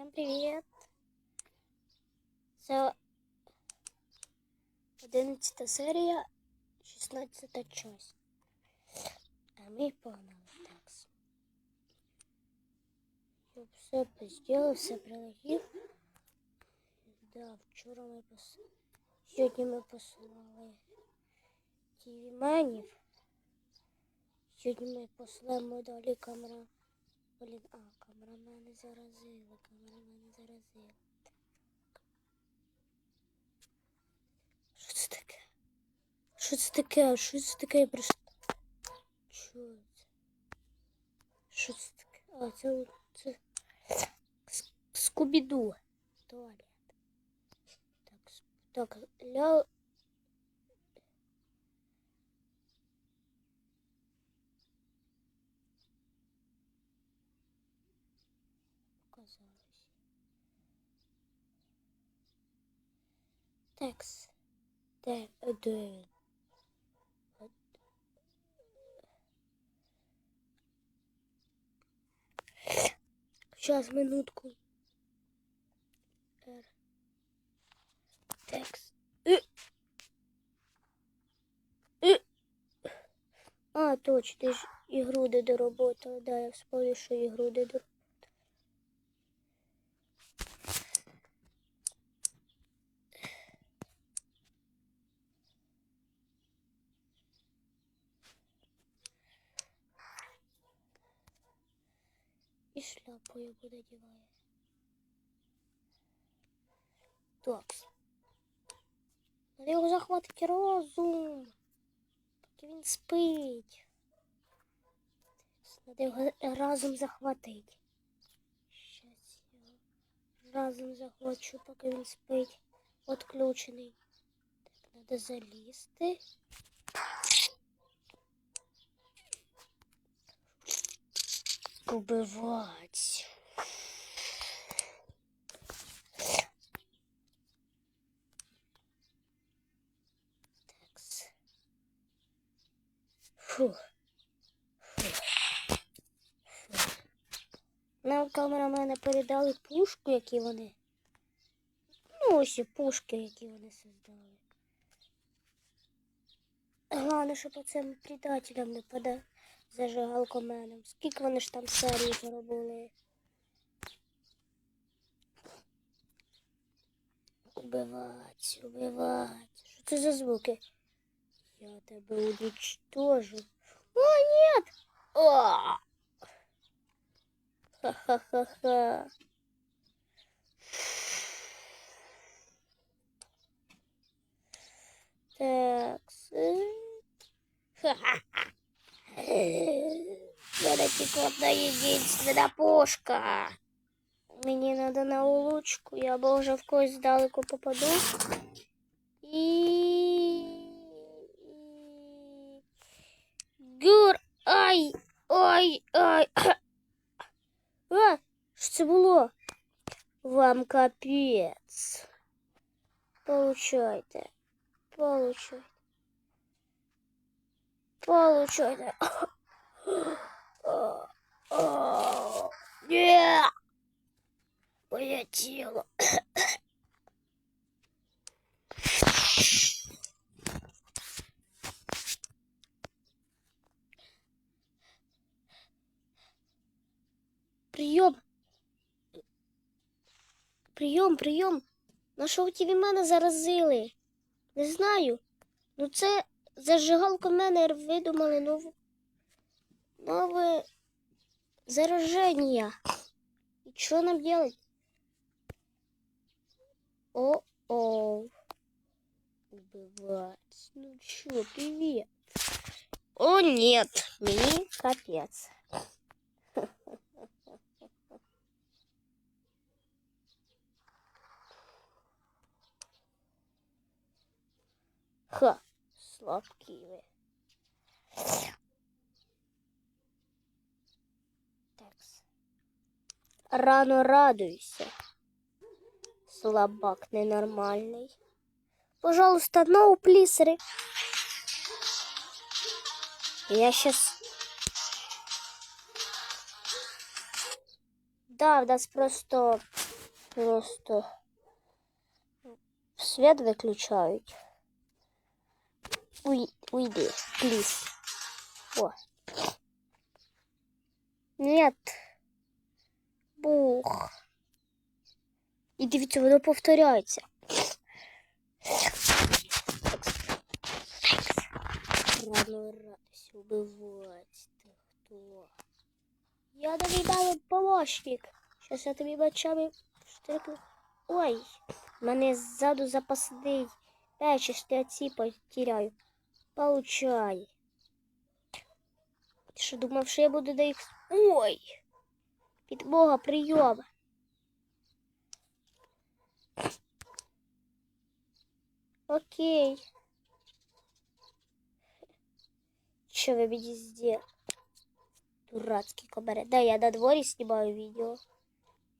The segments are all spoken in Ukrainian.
Всем привет! Це 11 серія, 16 часть. А ми погнали такс. Я все сделал, все приложив. Да, вчора ми пос... Сьогодні ми посилали тівіменів. Сьогодні ми послемо далі камера. Блін, а, камерамени заразили, камерамени заразили. Що це таке? Що це таке? Що це таке? Просто... Що це? Що це таке? А, це, це... Скубіду. Туалет. Так, так, ля... Текс. Де, де. Сейчас, минутку. Р. Текст. Э. Э. А, точно, ти ж і груди доработала. Да, я вспомнив, що і груди доработала. І шляпою буде діває. Так. Надо його захватити розум. Поки він спить. Надо його разом захватити. Щас я разом захвачу, поки він спить. Отключений. Так, надо залізти. Убивать. Такс. Фух. Фух. Фух. Нам камерамени передали пушку, які вони. Ну, ось і пушки, які вони создали. Головне, щоб оцим предателям не пода зажигалкоменом. Скільки вони ж там серії заробили? Убивать, убивать. Що це за звуки? Я тебе уничтожу. О, нет! Ха-ха-ха-ха. одна єдинственна пушка. Мені треба на улучку, я або вже в когось здалеку попаду. І... Гур! Ай! Ой! Ай! А! Що це було? Вам капець. Получайте. Получайте. Получайте. О, Ні! Моє тіло. Прийом. Прийом, прийом. Нашого ті мене заразили. Не знаю. Ну це зажигалку мене видумали нову. Нове зараження. И что нам делать? О-о. Убивать. Ну чё, привет. О, нет. Мне капец. Ха, слабкие вы. Рано радуйся. Слабак ненормальний. Пожалуйста, ноу плісери. Я щас. Да, в нас просто просто світ виключають. Уй, уйди, пліз. О. Нет. Бух. І дивіться, воно повторяється. Рано радость убивать. Хто? Я тобі дали помощник. Щас я тобі бачами штрикну. Ой, мене ззаду запасний. Печі, що я ці потеряю. Получай. Ти що думав, що я буду до їх. Ой! Підмога, прийом. Окей. Що ви мені сделали? Дурацький кабаре. Да, я на дворі знімаю відео.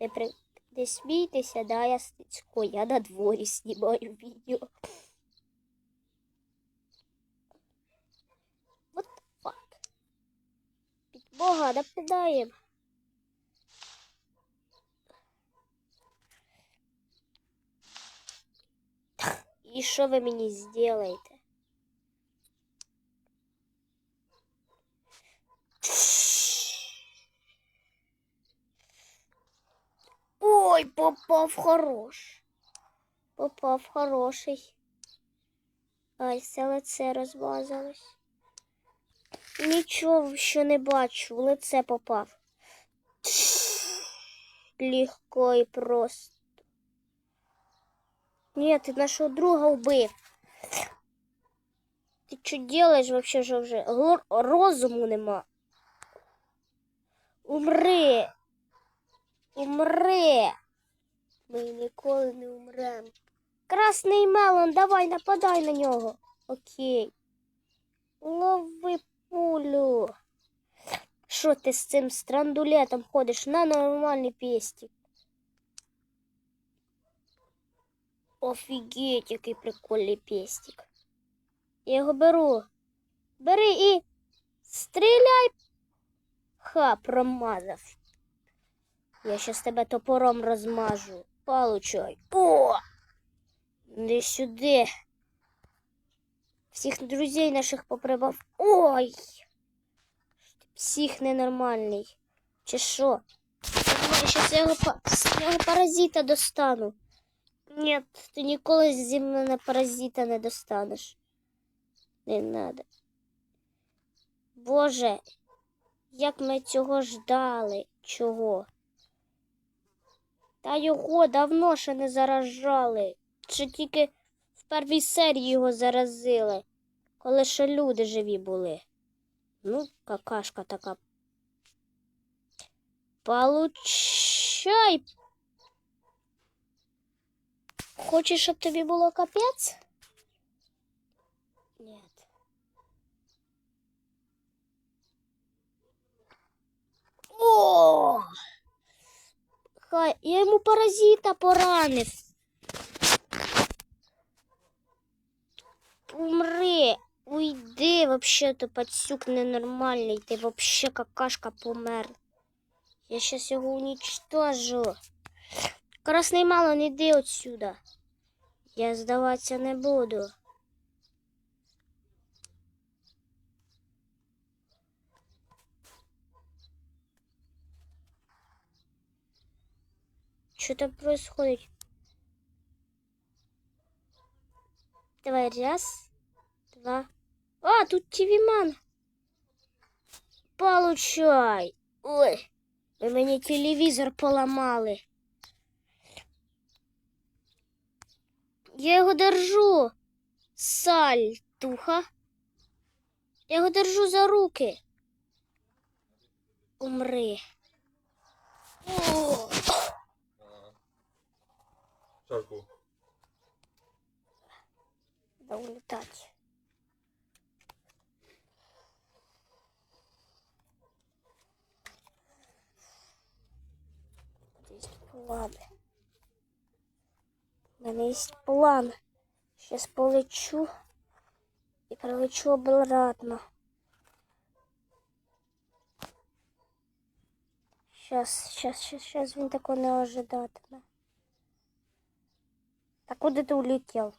Не, при... не смійтеся, да, я Стецько, я на дворі знімаю відео. What the fuck? Підмога, нападаємо. І що ви мені зробите? Ой, попав хорош. Попав хороший. Ай, все лице розмазалось. Нічого що не бачу, в лице попав. Легко і просто. Ні, ти нашого друга вбив. Ти що делаєш вообще що вже? Розуму нема. Умри. Умри. Ми ніколи не умремо. Красний мелон, давай нападай на нього. Окей. Лови пулю. Що ти з цим страндулетом ходиш на нормальний пестик? Офігеть, який прикольний пестик. Я його беру. Бери і стріляй. Ха, промазав. Я щас тебе топором розмажу. Получай. О! Не сюди. Всіх друзей наших поприбав. Ой! Псих ненормальний. Чи що? Я щас його, па- з нього паразита достану. Ні, ти ніколи зі мене паразита не достанеш. Не надо. Боже, як ми цього ждали. Чого? Та його давно ще не заражали. Ще тільки в першій серії його заразили, коли ще люди живі були. Ну, какашка така. Получай. Хочеш, щоб тобі було капець? Ні. О! Хай, я йому паразита поранив. Умри. Уйди, вообще-то пацюк ненормальний. Ти вообще какашка помер. Я сейчас його уничтожу. Красний мало, не йди отсюда. Я здаватися не буду. Что там происходит? Давай, раз, два. А, тут ТВ-ман. Получай. Ой, ви мені телевізор поламали. Я його держу. Сальтуха. Я його держу за руки. Умри. О! Шарку. Да улетать. Есть план. У мене есть план. Сейчас полечу и пролечу обратно. Сейчас, сейчас, сейчас, сейчас він такого не ожидатиме. Так куда ты улетел?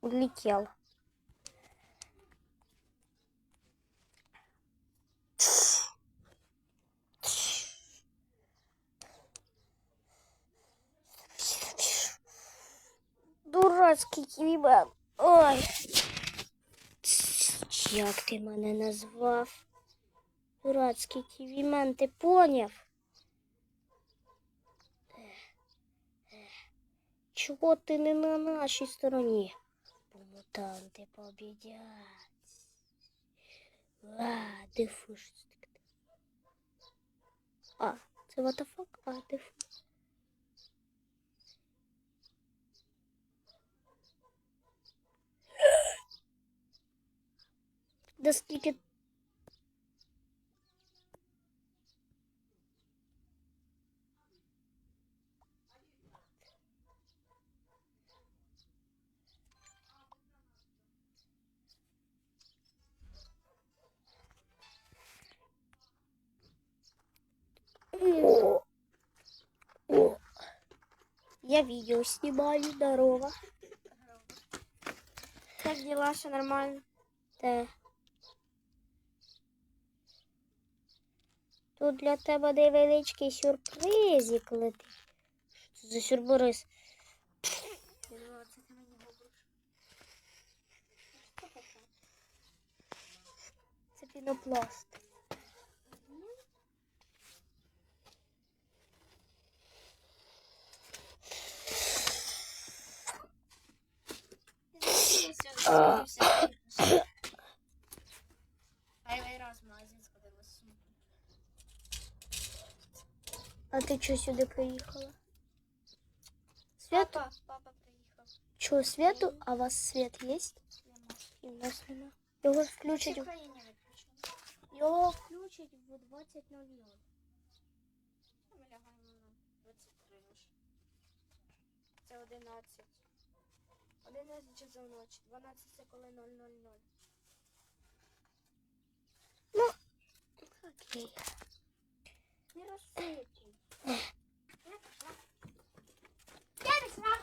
Улетел. Дурацький ківібан. Ой. Як ти мене назвав? Дурацький ківімен, ти поняв? Чого ти не на нашій стороні? Бо мутанти побідять. А, дифу. що це таке? А, це what the fuck? А, дифу. Да Я видео снимаю, здорово. Как дела? Все нормально? Те. Тут для тебе невеличкий сюрпризик летить. Що за таке? Це пінопласт. А ти чого сюди приїхала? Свято? Папа, папа приїхав. Чого святу? А у вас світ є? І в нас нема. Його включать. в? Його включать в 20.00. Ми лягаємо на 23 вже. Це 11. 11 часов ночі. 12 це коли 000. Окей. Не розсипуй. Я пішла. Я пішла.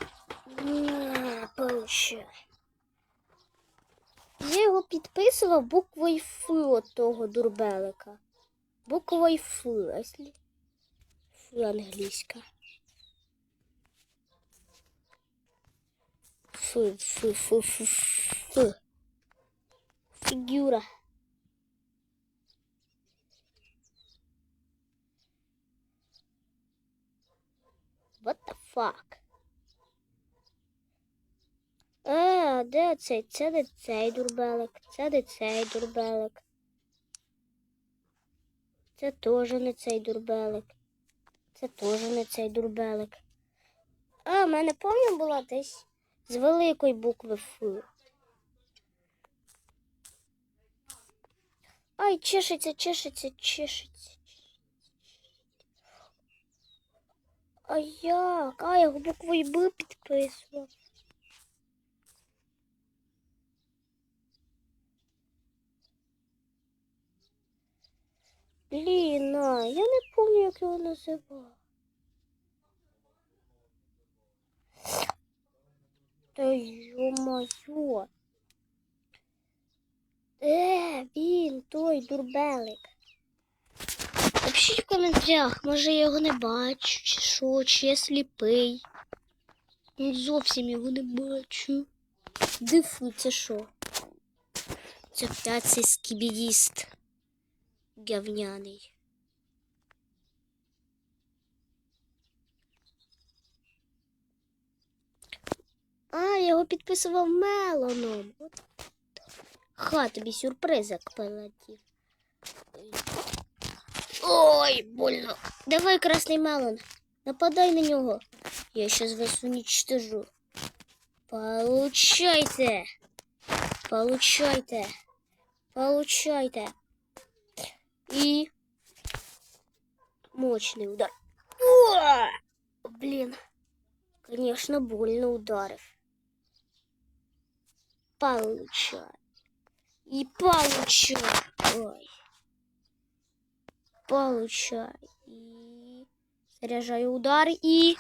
Не. Я його підписував буквою Ф от того дурбелика. Буквою Ф, Ф англійська. Ф, Ф, Ф, Ф, Ф. Фігура. What the fuck? А, де цей? Це не цей дурбелик. Це не цей дурбелик. Це теж не цей дурбелик. Це теж не цей дурбелик. А, в мене помню була десь з великої букви Ф. Ай, чешеться, чешеться, чешеться. А як? А, я буквою Б підписував. Блін, а, я не пам'ятаю, як його називав. Та ё-моё. Е, він, той дурбелик. Напишіть в коментарях, може я його не бачу, чи що, чи я сліпий. Ну, зовсім його не бачу. Дифу, це що? Це опять цей скібідіст. Говняний. А, я його підписував мелоном. Ха, тобі сюрпризик прилетів. Ой, больно. Давай, красний мелон. Нападай на нього. Я щас вас уничтожу. Получайте. Получайте. Получайте. И мощный удар. О! Блин. Конечно, больно ударив. получай. И получай. Ой. Получай. И заряжаю удар и...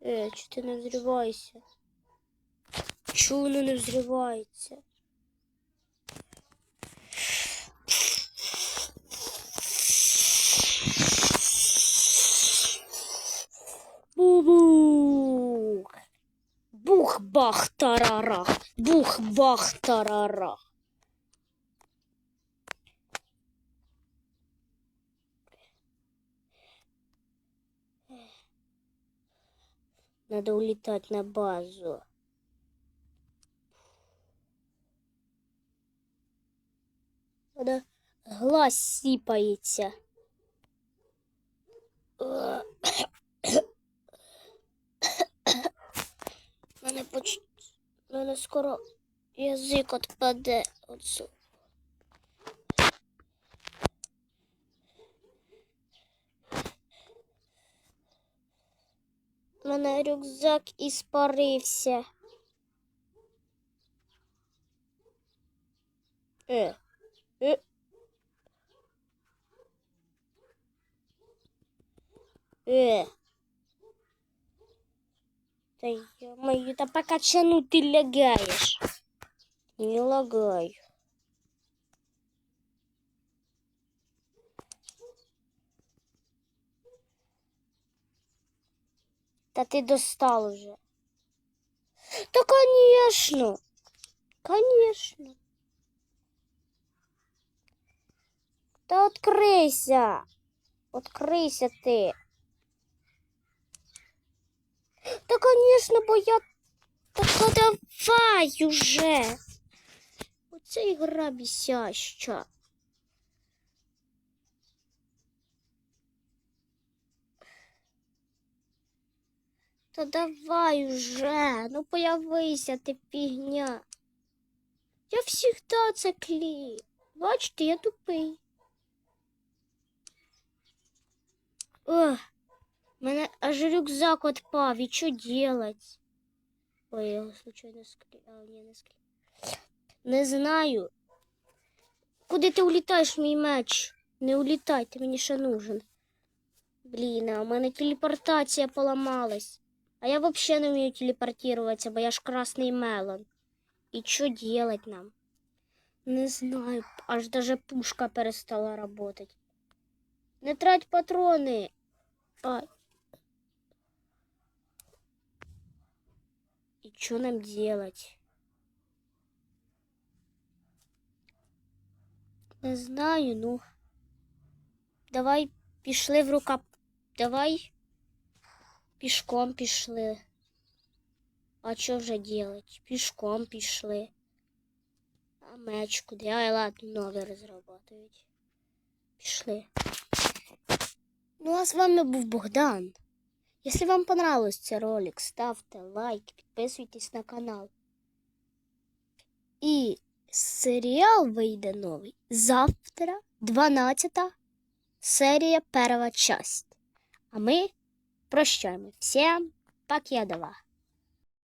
Э, что ты не? Чому воно не взривається? Бу-бух! Бух-бах-тарарах! Бух-бах-тарарах! Надо улетать на базу. Вона глаз сіпається. Мене поч... Мене скоро язик отпаде. Оцю. Мене рюкзак іспарився. Е. Е. Е. Да ё-моё, да пока чану ты лягаешь. Не лагаю. Да ты достал уже. Да, конечно. Конечно. Да откройся. Откройся ты. Да, конечно, бо я... Так давай уже. Оце ігра бісяща. Та давай уже, ну появися ти фігня. Я всегда це клею. Бачите, я тупий. Ох, мене аж рюкзак отпав, і що делать? Ой, я случайно склею. А, не склею. Не знаю. Куди ти улітаєш, мій меч? Не улітай, ти мені ще нужен. Блін, а у мене телепортація поламалась. А я вообще не вмію телепортироваться, бо я ж красний мелон. І що делать нам? Не знаю, аж даже пушка перестала работать. Не трать патрони. Ай. І що нам делать? Не знаю, ну. Давай пішли в рука. Давай пішком пішли. А що вже делать? Пішком пішли. А меч куди? Ай, ладно, новий розрабатують. Пішли. Ну, а з вами був Богдан. Якщо вам понравился цей ролик, ставте лайк, підписуйтесь на канал. І серіал вийде новий завтра, 12 серія, перша часть. А ми прощаємо. Всім покедова.